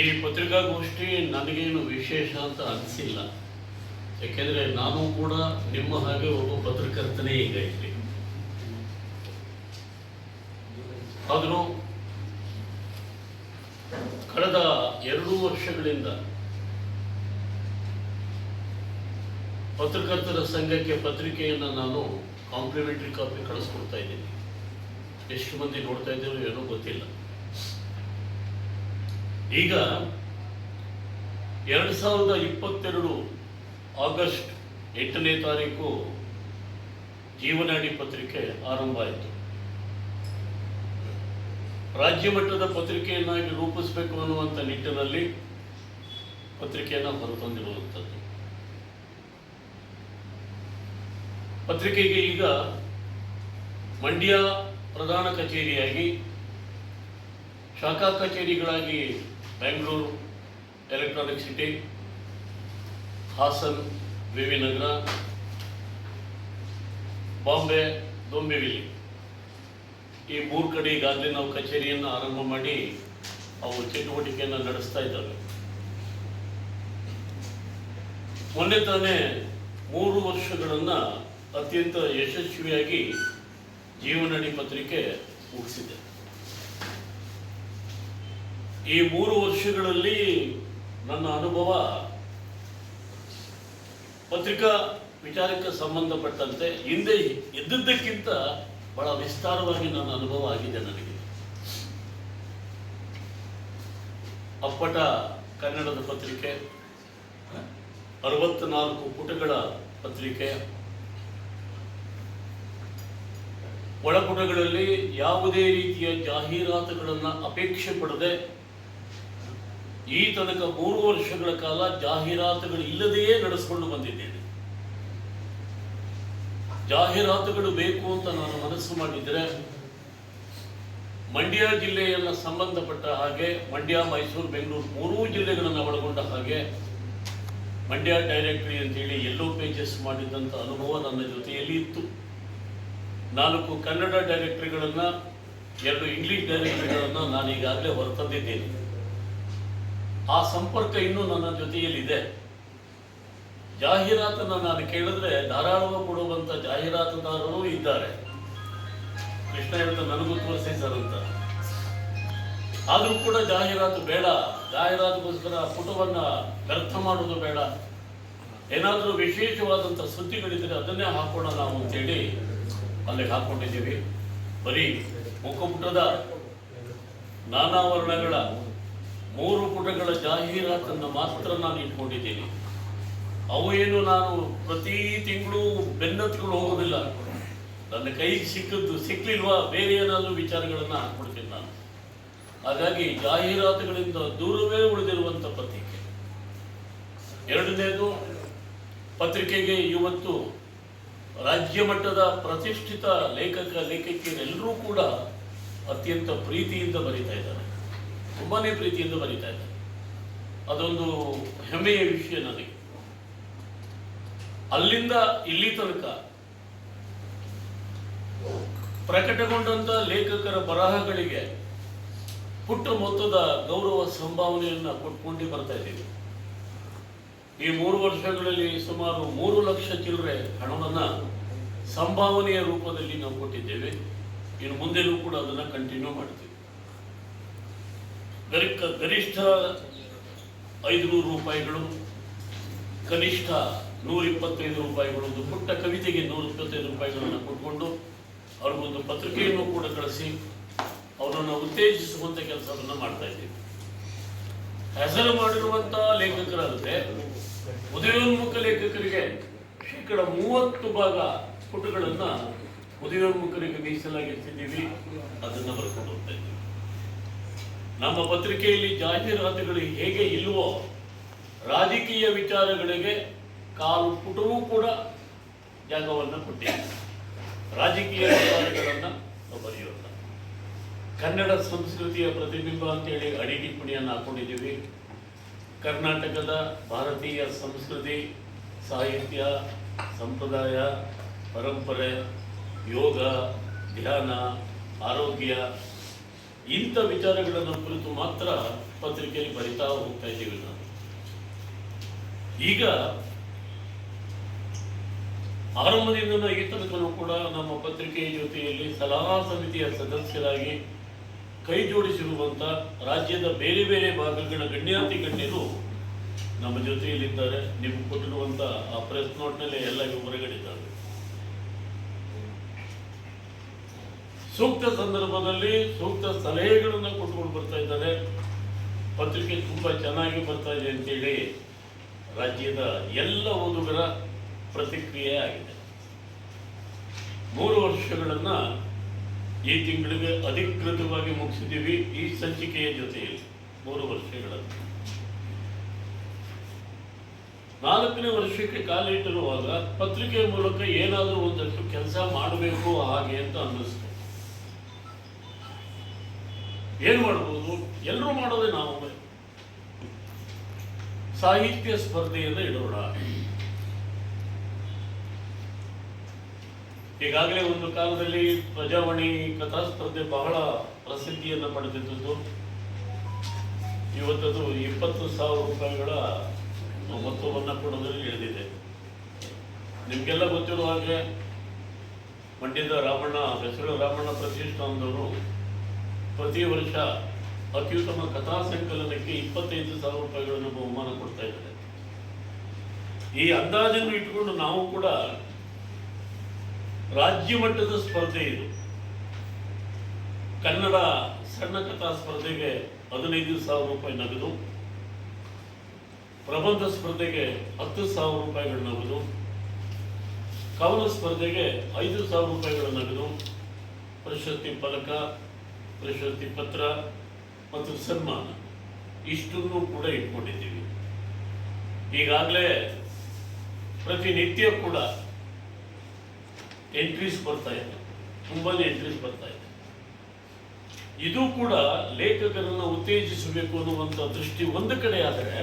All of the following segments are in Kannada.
ಈ ಪತ್ರಿಕಾಗೋಷ್ಠಿ ನನಗೇನು ವಿಶೇಷ ಅಂತ ಅನಿಸಿಲ್ಲ. ಯಾಕೆಂದರೆ ನಾನು ಕೂಡ ನಿಮ್ಮ ಹಾಗೆ ಒಬ್ಬ ಪತ್ರಕರ್ತನೇ ಈಗ ಇಲ್ಲಿ. ಆದರೂ ಕಳೆದ ಎರಡು ವರ್ಷಗಳಿಂದ ಪತ್ರಕರ್ತರ ಸಂಘಕ್ಕೆ ಪತ್ರಿಕೆಯನ್ನು ನಾನು ಕಾಂಪ್ಲಿಮೆಂಟರಿ ಕಾಪಿ ಕಳಿಸ್ಕೊಡ್ತಾ ಇದ್ದೀನಿ. ಎಷ್ಟು ಮಂದಿ ನೋಡ್ತಾ ಇದ್ದೀರೋ ಏನೋ ಗೊತ್ತಿಲ್ಲ. ಈಗ ಎರಡು ಸಾವಿರದ ಇಪ್ಪತ್ತೆರಡು ಆಗಸ್ಟ್ ಎಂಟನೇ ತಾರೀಕು ಜೀವನಾಡಿ ಪತ್ರಿಕೆ ಆರಂಭ ಆಯಿತು. ರಾಜ್ಯ ಮಟ್ಟದ ಪತ್ರಿಕೆಯನ್ನಾಗಿ ರೂಪಿಸಬೇಕು ಅನ್ನುವಂಥ ನಿಟ್ಟಿನಲ್ಲಿ ಪತ್ರಿಕೆಯನ್ನು ಹೊರತಂದಿರುವಂಥದ್ದು. ಪತ್ರಿಕೆಗೆ ಈಗ ಮಂಡ್ಯ ಪ್ರಧಾನ ಕಚೇರಿಯಾಗಿ, ಶಾಖಾ ಕಚೇರಿಗಳಾಗಿ Bengaluru electronic city Hassan, VV Nagar, Bombay Dombivli ಈ ಮೂರು ಕಡೆ ಈಗಾಗಲೇ ನಾವು ಕಚೇರಿಯನ್ನು ಆರಂಭ ಮಾಡಿ ಅವು ಚಟುವಟಿಕೆಯನ್ನು ನಡೆಸ್ತಾ ಇದ್ದಾವೆ. ಮೊನ್ನೆ ತಾನೇ ಮೂರು ವರ್ಷಗಳನ್ನು ಅತ್ಯಂತ ಯಶಸ್ವಿಯಾಗಿ ಜೀವನಡಿ ಪತ್ರಿಕೆ ಮುಗಿಸಿದೆ. ಈ ಮೂರು ವರ್ಷಗಳಲ್ಲಿ ನನ್ನ ಅನುಭವ ಪತ್ರಿಕಾ ವಿಚಾರಕ್ಕೆ ಸಂಬಂಧಪಟ್ಟಂತೆ ಹಿಂದೆ ಇದ್ದದ್ದಕ್ಕಿಂತ ಬಹಳ ವಿಸ್ತಾರವಾಗಿ ನನ್ನ ಅನುಭವ ಆಗಿದೆ ನನಗೆ. ಅಪ್ಪಟ ಕನ್ನಡದ ಪತ್ರಿಕೆ, ಅರವತ್ನಾಲ್ಕು ಪುಟಗಳ ಪತ್ರಿಕೆ. ಒಳಪುಟಗಳಲ್ಲಿ ಯಾವುದೇ ರೀತಿಯ ಜಾಹೀರಾತುಗಳನ್ನು ಅಪೇಕ್ಷೆ ಪಡದೆ ಈ ತನಕ ಮೂರು ವರ್ಷಗಳ ಕಾಲ ಜಾಹೀರಾತುಗಳು ಇಲ್ಲದೆಯೇ ನಡೆಸಿಕೊಂಡು ಬಂದಿದ್ದೇನೆ. ಜಾಹೀರಾತುಗಳು ಬೇಕು ಅಂತ ನಾನು ಮನಸ್ಸು ಮಾಡಿದರೆ ಮಂಡ್ಯ ಜಿಲ್ಲೆಯನ್ನ ಸಂಬಂಧಪಟ್ಟ ಹಾಗೆ ಮಂಡ್ಯ, ಮೈಸೂರು, ಬೆಂಗಳೂರು ಮೂರೂ ಜಿಲ್ಲೆಗಳನ್ನು ಒಳಗೊಂಡ ಹಾಗೆ ಮಂಡ್ಯ ಡೈರೆಕ್ಟರಿ ಅಂತೇಳಿ ಎಲ್ಲೋ ಪೇಜಸ್ ಮಾಡಿದಂಥ ಅನುಭವ ನನ್ನ ಜೊತೆಯಲ್ಲಿ ಇತ್ತು. ನಾಲ್ಕು ಕನ್ನಡ ಡೈರೆಕ್ಟರಿಗಳನ್ನು, ಎರಡು ಇಂಗ್ಲಿಷ್ ಡೈರೆಕ್ಟರಿಗಳನ್ನು ನಾನು ಈಗಾಗಲೇ ಹೊರತಂದಿದ್ದೇನೆ. ಆ ಸಂಪರ್ಕ ಇನ್ನೂ ನನ್ನ ಜೊತೆಯಲ್ಲಿದೆ. ಜಾಹೀರಾತನ್ನು ನಾನು ಕೇಳಿದ್ರೆ ಧಾರಾಳವ ಕೊಡುವಂಥ ಜಾಹೀರಾತುದಾರರು ಇದ್ದಾರೆ. ಕೃಷ್ಣ ಹೇಳ್ತಾ ನನಗೂ ತೋರಿಸಿ ಸರ್ ಅಂತ. ಆದರೂ ಕೂಡ ಜಾಹೀರಾತು ಬೇಡ. ಜಾಹೀರಾತುಗೋಸ್ಕರ ಪುಟವನ್ನ ವ್ಯರ್ಥ ಮಾಡೋದು ಬೇಡ. ಏನಾದರೂ ವಿಶೇಷವಾದಂಥ ಸುದ್ದಿಗಳಿದ್ರೆ ಅದನ್ನೇ ಹಾಕೋಣ ನಾವು ಅಂತೇಳಿ ಅಲ್ಲಿಗೆ ಹಾಕೊಂಡಿದ್ದೀವಿ. ಬರೀ ಮುಖಪುಟದ ನಾನಾ ವರ್ಣಗಳ ಮೂರು ಪುಟಗಳ ಜಾಹೀರಾತನ್ನು ಮಾತ್ರ ನಾನು ಇಟ್ಕೊಂಡಿದ್ದೀನಿ. ಅವು ಏನು ನಾನು ಪ್ರತಿ ತಿಂಗಳು ಬೆನ್ನತ್ಕೊಂಡು ಹೋಗೋದಿಲ್ಲ. ನನ್ನ ಕೈಗೆ ಸಿಕ್ಕದ್ದು ಸಿಕ್ಕಲಿಲ್ವಾ ಬೇರೆ ಏನಾದರೂ ವಿಚಾರಗಳನ್ನು ಹಾಕ್ಬಿಡ್ತೀನಿ ನಾನು. ಹಾಗಾಗಿ ಜಾಹೀರಾತುಗಳಿಂದ ದೂರವೇ ಉಳಿದಿರುವಂಥ ಪತ್ರಿಕೆ. ಎರಡನೇದು, ಪತ್ರಿಕೆಗೆ ಇವತ್ತು ರಾಜ್ಯ ಮಟ್ಟದ ಪ್ರತಿಷ್ಠಿತ ಲೇಖಕ, ಲೇಖಕಿಯರೆಲ್ಲರೂ ಕೂಡ ಅತ್ಯಂತ ಪ್ರೀತಿಯಿಂದ ಬರೀತಾ ಇದ್ದಾರೆ. ತುಂಬಾನೇ ಪ್ರೀತಿಯಿಂದ ಬರೀತಾ ಇದ್ದೆ. ಅದೊಂದು ಹೆಮ್ಮೆಯ ವಿಷಯ ನನಗೆ. ಅಲ್ಲಿಂದ ಇಲ್ಲಿ ತನಕ ಪ್ರಕಟಗೊಂಡಂತ ಲೇಖಕರ ಬರಹಗಳಿಗೆ ಪುಟ್ಟ ಮೊತ್ತದ ಗೌರವ ಸಂಭಾವನೆಯನ್ನ ಕೊಟ್ಕೊಂಡು ಬರ್ತಾ ಇದ್ದೀವಿ ಈ ಮೂರು ವರ್ಷಗಳಲ್ಲಿ ಸುಮಾರು ಮೂರು ಲಕ್ಷ ಚಿಲ್ಲರೆ ಹಣವನ್ನ ಸಂಭಾವನೆಯ ರೂಪದಲ್ಲಿ ನಾವು ಕೊಟ್ಟಿದ್ದೇವೆ. ಇನ್ನು ಮುಂದೆನೂ ಕೂಡ ಅದನ್ನ ಕಂಟಿನ್ಯೂ ಮಾಡ್ತೀವಿ. ಗರಿ- ಗರಿಷ್ಠ ಐದುನೂರು ರೂಪಾಯಿಗಳು, ಕನಿಷ್ಠ ನೂರ ಇಪ್ಪತ್ತೈದು ರೂಪಾಯಿಗಳು, ಒಂದು ಪುಟ್ಟ ಕವಿತೆಗೆ ನೂರ ಇಪ್ಪತ್ತೈದು ರೂಪಾಯಿಗಳನ್ನು ಕೊಟ್ಕೊಂಡು ಅವ್ರಿಗೊಂದು ಪತ್ರಿಕೆಯನ್ನು ಕೂಡ ಕಳಿಸಿ ಅವರನ್ನು ಉತ್ತೇಜಿಸುವಂತ ಕೆಲಸವನ್ನು ಮಾಡ್ತಾ ಇದ್ದೀವಿ. ಹೆಸರು ಮಾಡಿರುವಂತಹ ಲೇಖಕರಲ್ಲದೆ ಉದಯೋನ್ಮುಖ ಲೇಖಕರಿಗೆ ಶೇಕಡ ಮೂವತ್ತು ಭಾಗ ಪುಟಗಳನ್ನ ಉದಯೋನ್ಮುಖರಿಗೆ ಮೀಸಲಾಗಿರ್ತಿದ್ದೀವಿ. ಅದನ್ನ ಬರ್ಕೊಂಡು ಹೋಗ್ತಾ ಇದ್ದೀವಿ. ನಮ್ಮ ಪತ್ರಿಕೆಯಲ್ಲಿ ಜಾಹೀರಾತುಗಳು ಹೇಗೆ ಇಲ್ವೋ ರಾಜಕೀಯ ವಿಚಾರಗಳಿಗೆ ಕಾಲು ಪುಟವೂ ಕೂಡ ಜಾಗವನ್ನು ಕೊಟ್ಟಿದೆ ರಾಜಕೀಯ ವಿಚಾರಗಳನ್ನು ಬರೆಯೋಲ್ಲ. ಕನ್ನಡ ಸಂಸ್ಕೃತಿಯ ಪ್ರತಿಬಿಂಬ ಅಂತೇಳಿ ಅಡಿ ಟಿಪ್ಪಣಿಯನ್ನು ಹಾಕೊಂಡಿದ್ದೀವಿ. ಕರ್ನಾಟಕದ ಭಾರತೀಯ ಸಂಸ್ಕೃತಿ, ಸಾಹಿತ್ಯ, ಸಂಪ್ರದಾಯ, ಪರಂಪರೆ, ಯೋಗ, ಧ್ಯಾನ, ಆರೋಗ್ಯ ಇಂಥ ವಿಚಾರಗಳನ್ನು ಕುರಿತು ಮಾತ್ರ ಪತ್ರಿಕೆಯಲ್ಲಿ ಬರಿತಾ ಹೋಗ್ತಾ ಇದ್ದೀವಿ ನಾವು. ಈಗ ಆರಂಭದಿಂದಲೂ ಈ ತನಕನೂ ಕೂಡ ನಮ್ಮ ಪತ್ರಿಕೆಯ ಜೊತೆಯಲ್ಲಿ ಸಲಹಾ ಸಮಿತಿಯ ಸದಸ್ಯರಾಗಿ ಕೈ ಜೋಡಿಸಿರುವಂತ ರಾಜ್ಯದ ಬೇರೆ ಬೇರೆ ಭಾಗಗಳ ಗಣ್ಯಾತಿ ಗಣ್ಯರು ನಮ್ಮ ಜೊತೆಯಲ್ಲಿದ್ದಾರೆ. ನಿಮ್ಗೆ ಕೊಟ್ಟಿರುವಂತ ಆ ಪ್ರೆಸ್ ನೋಟ್ನಲ್ಲಿ ಎಲ್ಲ ವಿವರಗಳಿದ್ದಾವೆ. ಸೂಕ್ತ ಸಂದರ್ಭದಲ್ಲಿ ಸೂಕ್ತ ಸಲಹೆಗಳನ್ನು ಕೊಟ್ಕೊಂಡು ಬರ್ತಾ ಇದ್ದಾರೆ ಪತ್ರಿಕೆ ತುಂಬ ಚೆನ್ನಾಗಿ ಬರ್ತಾ ಇದೆ ಅಂತೇಳಿ ರಾಜ್ಯದ ಎಲ್ಲ ಓದುಗರ ಪ್ರತಿಕ್ರಿಯೆ ಆಗಿದೆ. ಮೂರು ವರ್ಷಗಳನ್ನ ಈ ತಿಂಗಳಿಗೆ ಅಧಿಕೃತವಾಗಿ ಮುಗಿಸಿದ್ದೀವಿ ಈ ಸಂಚಿಕೆಯ ಜೊತೆಯಲ್ಲಿ. ಮೂರು ವರ್ಷಗಳನ್ನು. ನಾಲ್ಕನೇ ವರ್ಷಕ್ಕೆ ಕಾಲಿಟ್ಟಿರುವಾಗ ಪತ್ರಿಕೆಯ ಮೂಲಕ ಏನಾದರೂ ಒಂದಷ್ಟು ಕೆಲಸ ಮಾಡಬೇಕು ಹಾಗೆ ಅಂತ ಅನ್ನಿಸ್ತು. ಏನ್ ಮಾಡ್ಬೋದು? ಎಲ್ಲರೂ ಮಾಡೋದೇ ನಾವು ಸಾಹಿತ್ಯ ಸ್ಪರ್ಧೆಯನ್ನು ಇಡೋಣ. ಈಗಾಗಲೇ ಒಂದು ಕಾಲದಲ್ಲಿ ಪ್ರಜಾವಾಣಿ ಕಥಾ ಸ್ಪರ್ಧೆ ಬಹಳ ಪ್ರಸಿದ್ಧಿಯನ್ನು ಪಡೆದಿದ್ದು ಇವತ್ತದು ಇಪ್ಪತ್ತು ಸಾವಿರ ರೂಪಾಯಿಗಳ ಮೊತ್ತವನ್ನು ಕೊಡೋದ್ರಲ್ಲಿ ಇಳಿದಿದೆ. ನಿಮಗೆಲ್ಲ ಗೊತ್ತಿರುವ ಹಾಗೆ ಮಂಡ್ಯದ ರಾಮಣ್ಣ ಹೆಸರು ರಾಮಣ್ಣ ಪ್ರತಿಷ್ಠಾನದವರು ಪ್ರತಿ ವರ್ಷ ಅತ್ಯುತ್ತಮ ಕಥಾ ಸಂಕಲನಕ್ಕೆ ಇಪ್ಪತ್ತೈದು ಸಾವಿರ ರೂಪಾಯಿಗಳನ್ನು ಬಹುಮಾನ ಕೊಡ್ತಾ ಇದ್ದಾರೆ. ಈ ಅಂದಾಜನ್ನು ಇಟ್ಕೊಂಡು ನಾವು ಕೂಡ ರಾಜ್ಯ ಮಟ್ಟದ ಸ್ಪರ್ಧೆ ಇದು. ಕನ್ನಡ ಸಣ್ಣ ಕಥಾ ಸ್ಪರ್ಧೆಗೆ ಹದಿನೈದು ಸಾವಿರ ರೂಪಾಯಿ ನಗದು. ಪ್ರಬಂಧ ಸ್ಪರ್ಧೆಗೆ ಹತ್ತು ಸಾವಿರ ರೂಪಾಯಿಗಳ ನಗದು. ಕವನ ಸ್ಪರ್ಧೆಗೆ ಐದು ಸಾವಿರ ರೂಪಾಯಿಗಳ ನಗದು. ಪ್ರಶಸ್ತಿ ಫಲಕ ಪ್ರಶಸ್ತಿ ಪತ್ರ ಮತ್ತು ಸನ್ಮಾನ, ಇಷ್ಟನ್ನು ಕೂಡ ಇಟ್ಕೊಂಡಿದ್ದೀವಿ. ಈಗಾಗಲೇ ಪ್ರತಿನಿತ್ಯ ಕೂಡ ಎಂಟ್ರೀಸ್ ಬರ್ತಾ ಇದೆ, ತುಂಬಾನೇ ಎಂಟ್ರೀಸ್ ಬರ್ತಾ ಇದೆ. ಇದು ಕೂಡ ಲೇಖಕರನ್ನು ಉತ್ತೇಜಿಸಬೇಕು ಅನ್ನುವಂಥ ದೃಷ್ಟಿ ಒಂದು ಕಡೆ ಆದರೆ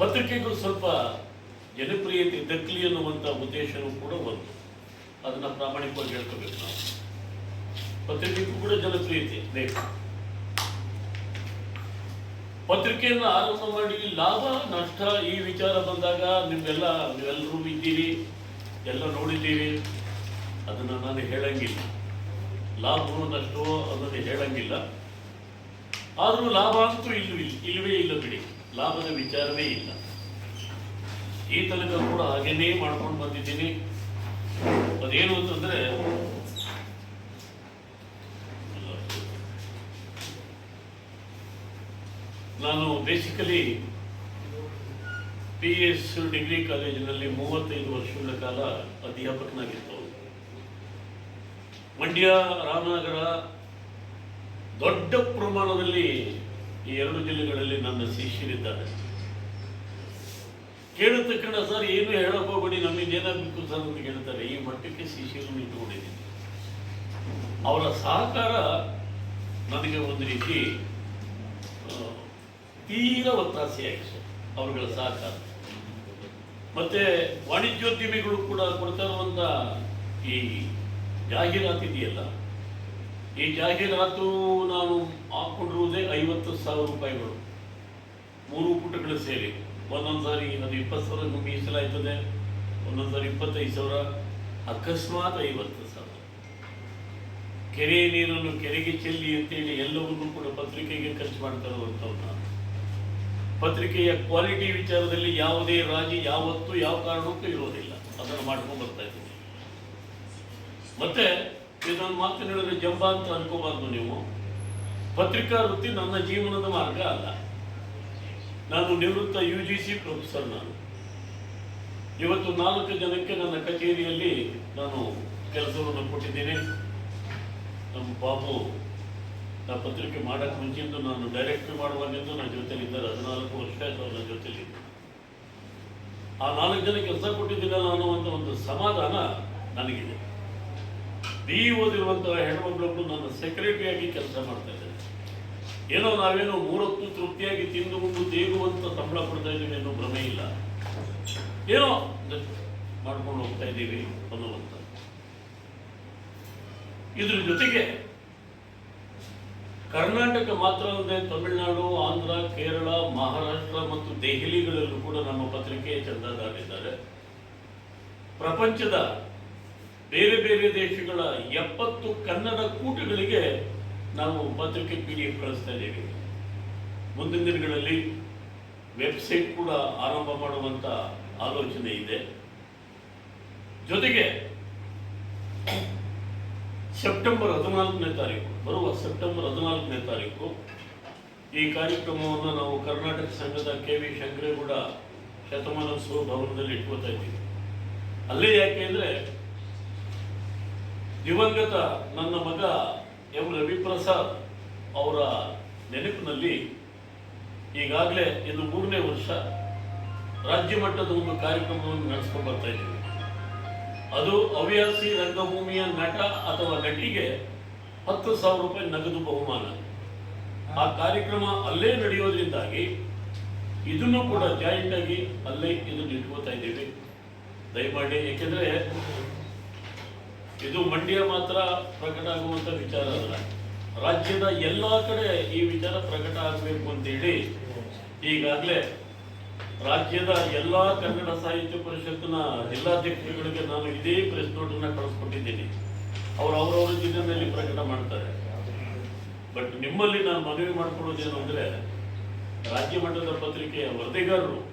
ಪತ್ರಿಕೆಗೂ ಸ್ವಲ್ಪ ಜನಪ್ರಿಯತೆ ದಕ್ಕಲಿ ಅನ್ನುವಂಥ ಉದ್ದೇಶವೂ ಕೂಡ ಒಂದು. ಅದನ್ನು ಪ್ರಾಮಾಣಿಕವಾಗಿ ಹೇಳ್ಕೋಬೇಕು ನಾವು. ಪತ್ರಿಕೆಗೂ ಕೂಡ ಜನಪ್ರಿಯತೆ ಬೇಕು. ಪತ್ರಿಕೆಯನ್ನು ಆರಂಭ ಮಾಡಿ ಲಾಭ ನಷ್ಟ ಈ ವಿಚಾರ ಬಂದಾಗ ನಿಮ್ಗೆಲ್ಲ ನೀವೆಲ್ಲರೂ ಇದ್ದೀರಿ ಎಲ್ಲ ನೋಡಿದ್ದೀರಿ. ಅದನ್ನು ನಾನು ಹೇಳಂಗಿಲ್ಲ. ಲಾಭವೋ ನಷ್ಟವೋ ಅನ್ನೋದು ಹೇಳಂಗಿಲ್ಲ. ಆದರೂ ಲಾಭ ಅಂತೂ ಇಲ್ಲೂ ಇಲ್ಲ ಇಲ್ಲವೇ ಇಲ್ಲ ಬಿಡಿ. ಲಾಭದ ವಿಚಾರವೇ ಇಲ್ಲ. ಈ ತನಕ ಕೂಡ ಹಾಗೇನೇ ಮಾಡ್ಕೊಂಡು ಬಂದಿದ್ದೀನಿ. ಅದೇನು ಅಂತಂದ್ರೆ ನಾನು ಬೇಸಿಕಲಿ ಪಿ ಎಸ್ ಡಿಗ್ರಿ ಕಾಲೇಜಿನಲ್ಲಿ ಮೂವತ್ತೈದು ವರ್ಷಗಳ ಕಾಲ ಅಧ್ಯಾಪಕನಾಗಿತ್ತು. ಮಂಡ್ಯ, ರಾಮನಗರ ದೊಡ್ಡ ಪ್ರಮಾಣದಲ್ಲಿ ಈ ಎರಡು ಜಿಲ್ಲೆಗಳಲ್ಲಿ ನನ್ನ ಶಿಷ್ಯರಿದ್ದಾರೆ. ಕೇಳಿದ ಸರ್, ಏನು ಹೇಳಕ್ ಹೋಗ್ಬೇಡಿ ನಮಗೆ ಏನಾಗಬೇಕು ಸರ್? ಅಂತ ಕೇಳ್ತಾರೆ. ಈ ಮಟ್ಟಕ್ಕೆ ಶಿಷ್ಯರನ್ನು ಇಟ್ಟುಕೊಂಡಿದ್ದೀನಿ ಅವರ ಸಹಕಾರ ನನಗೆ ಒಂದು ರೀತಿ ತೀರ ಒತ್ತಾಸೆಯಾಗಿದೆ ಅವರುಗಳ ಸಹಕಾರ. ಮತ್ತೆ ವಾಣಿಜ್ಯೋದ್ಯಮಿಗಳು ಕೂಡ ಕೊಡ್ತಾ ಇರುವಂತ ಈ ಜಾಹೀರಾತು ಇದೆಯಲ್ಲ, ಈ ಜಾಹೀರಾತು ನಾನು ಹಾಕೊಂಡಿರುವುದೇ ಐವತ್ತು ಸಾವಿರ ರೂಪಾಯಿಗಳು. ಮೂರು ಪುಟಗಳು ಸೇರಿ. ಒಂದೊಂದು ಸಾರಿ ಅದು ಇಪ್ಪತ್ತು ಸಾವಿರ ಮೀಸಲಾಯ್ತದೆ, ಒಂದೊಂದು ಸಾರಿ ಇಪ್ಪತ್ತೈದು ಸಾವಿರ, ಅಕಸ್ಮಾತ್ ಐವತ್ತು ಸಾವಿರ. ಕೆರೆ ನೀರನ್ನು ಕೆರೆಗೆ ಚೆಲ್ಲಿ ಅಂತೇಳಿ ಎಲ್ಲವನ್ನೂ ಕೂಡ ಪತ್ರಿಕೆಗೆ ಖರ್ಚು ಮಾಡ್ತಾ ಇರುವಂಥವ್ರು ಪತ್ರಿಕೆಯ ಕ್ವಾಲಿಟಿ ವಿಚಾರದಲ್ಲಿ ಯಾವುದೇ ರಾಜಿ ಯಾವತ್ತೂ ಯಾವ ಕಾರಣಕ್ಕೂ ಇರೋದಿಲ್ಲ ಅದನ್ನು ಮಾಡ್ಕೊಂಡು ಬರ್ತಾ ಇದ್ದೀನಿ ಮತ್ತೆ ಇದೊಂದು ಮಾತು ಹೇಳಿದ್ರೆ ಜಂಬ ಅಂತ ಅನ್ಕೋಬಾರ್ದು ನೀವು. ಪತ್ರಿಕಾ ವೃತ್ತಿ ನನ್ನ ಜೀವನದ ಮಾರ್ಗ ಅಲ್ಲ. ನಾನು ನಿವೃತ್ತ ಯು ಜಿ ಸಿ ಪ್ರೊಫೆಸರ್ ನಾನು. ಇವತ್ತು ನಾಲ್ಕು ಜನಕ್ಕೆ ನನ್ನ ಕಚೇರಿಯಲ್ಲಿ ನಾನು ಕೆಲಸವನ್ನು ಕೊಟ್ಟಿದ್ದೀನಿ. ನಮ್ಮ ಬಾಬು ನಾ ಪತ್ರಿಕೆ ಮಾಡಕ್ಕೆ ಮುಂಚಿಂದು ನಾನು ಡೈರೆಕ್ಟ್ ಮಾಡುವಾಗಿದ್ದು ನನ್ನ ಜೊತೆಲಿದ್ದಾರೆ ಹದಿನಾಲ್ಕು ವರ್ಷ ಆಯ್ತು ನನ್ನ ಜೊತೆಲಿ ಆ ನಾಲ್ಕು ಜನ ಕೆಲಸ ಕೊಟ್ಟಿದ್ದೀನಲ್ಲ ಅನ್ನುವಂಥ ಒಂದು ಸಮಾಧಾನ ನನಗಿದೆ. ಬಿ ಓದಿರುವಂತಹ ಹೆಣ್ಮಕ್ಳೊಬ್ಬರು ನನ್ನ ಸೆಕ್ರೆಟರಿಯಾಗಿ ಕೆಲಸ ಮಾಡ್ತಾ ಇದ್ದಾರೆ. ಏನೋ ನಾವೇನೋ ಮೂರೊತ್ತು ತೃಪ್ತಿಯಾಗಿ ತಿಂದುಕೊಂಡು ತೇಗುವಂತ ಸಂಬಳ ಕೊಡ್ತಾ ಇದ್ದೀವಿ ಅನ್ನೋ ಭ್ರಮೆ ಇಲ್ಲ. ಏನೋ ಮಾಡ್ಕೊಂಡು ಹೋಗ್ತಾ ಇದ್ದೀವಿ ಅನ್ನುವಂಥ ಇದ್ರ ಜೊತೆಗೆ ಕರ್ನಾಟಕ ಮಾತ್ರ ಅಲ್ಲದೆ ತಮಿಳುನಾಡು, ಆಂಧ್ರ, ಕೇರಳ, ಮಹಾರಾಷ್ಟ್ರ ಮತ್ತು ದೆಹಲಿಗಳಲ್ಲೂ ಕೂಡ ನಮ್ಮ ಪತ್ರಿಕೆ ಚಂದಾದಾರಿದ್ದಾರೆ. ಪ್ರಪಂಚದ ಬೇರೆ ಬೇರೆ ದೇಶಗಳ ಎಪ್ಪತ್ತು ಕನ್ನಡ ಕೂಟಗಳಿಗೆ ನಾವು ಪತ್ರಿಕೆ ಪಿ ಡಿ ಎಫ್ ಕಳಿಸ್ತಾ ಇದ್ದೀವಿ. ಮುಂದಿನ ದಿನಗಳಲ್ಲಿ ವೆಬ್ಸೈಟ್ ಕೂಡ ಆರಂಭ ಮಾಡುವಂತ ಆಲೋಚನೆ ಇದೆ. ಜೊತೆಗೆ ಸೆಪ್ಟೆಂಬರ್ ಹದಿನಾಲ್ಕನೇ ತಾರೀಕು ಬರುವ ಸೆಪ್ಟೆಂಬರ್ ಹದಿನಾಲ್ಕನೇ ತಾರೀಕು. ಈ ಕಾರ್ಯಕ್ರಮವನ್ನು ನಾವು ಕರ್ನಾಟಕ ಸಂಘದ ಕೆ ವಿ ಶಂಕರೇಗೌಡ ಶತಮಾನೋತ್ಸವ ಭವನದಲ್ಲಿ ಇಟ್ಕೋತಾ ಇದ್ದೀವಿ. ಅಲ್ಲೇ ಯಾಕೆ ಅಂದರೆ, ದಿವಂಗತ ನನ್ನ ಮಗ ಎಂ ರವಿಪ್ರಸಾದ್ ಅವರ ನೆನಪಿನಲ್ಲಿ ಈಗಾಗಲೇ ಇದು ಮೂರನೇ ವರ್ಷ ರಾಜ್ಯ ಮಟ್ಟದ ಒಂದು ಕಾರ್ಯಕ್ರಮವನ್ನು ನಡೆಸ್ಕೊಂಡು ಬರ್ತಾ ಇದ್ದೀವಿ. ಅದು ಹವ್ಯಾಸಿ ರಂಗಭೂಮಿಯ ನಟ ಅಥವಾ ನಟಿಗೆ ಹತ್ತು ಸಾವಿರ ರೂಪಾಯಿ ನಗದು ಬಹುಮಾನ. ಆ ಕಾರ್ಯಕ್ರಮ ಅಲ್ಲೇ ನಡೆಯೋದ್ರಿಂದಾಗಿ ಇದನ್ನು ಕೂಡ ಜಾಯಿಂಟ್ ಆಗಿ ಅಲ್ಲೇ ಇದನ್ನು ಇಟ್ಕೋತಾ ಇದ್ದೀವಿ. ದಯಮಾಡಿ, ಏಕೆಂದ್ರೆ ಇದು ಮಂಡ್ಯ ಮಾತ್ರ ಪ್ರಕಟ ಆಗುವಂತ ವಿಚಾರ ಅಲ್ಲ. ರಾಜ್ಯದ ಎಲ್ಲಾ ಕಡೆ ಈ ವಿಚಾರ ಪ್ರಕಟ ಆಗಬೇಕು ಅಂತೇಳಿ ಈಗಾಗಲೇ ರಾಜ್ಯದ ಎಲ್ಲಾ ಕನ್ನಡ ಸಾಹಿತ್ಯ ಪರಿಷತ್ತಿನ ಜಿಲ್ಲಾಧ್ಯಕ್ಷರುಗಳಿಗೆ ನಾನು ಇದೇ ಪ್ರೆಸ್ ನೋಟನ್ನು ಕಳಿಸ್ಕೊಟ್ಟಿದ್ದೀನಿ. ಅವ್ರು ಅವರವರ ಜಿಲ್ಲೆಯಲ್ಲಿ ಪ್ರಕಟ ಮಾಡ್ತಾರೆ. ಬಟ್ ನಿಮ್ಮಲ್ಲಿ ನಾನು ಮನವಿ ಮಾಡ್ಕೊಳ್ಳೋದೇನು ಅಂದ್ರೆ, ರಾಜ್ಯ ಮಟ್ಟದ ಪತ್ರಿಕೆಯ ವರದಿಗಾರರು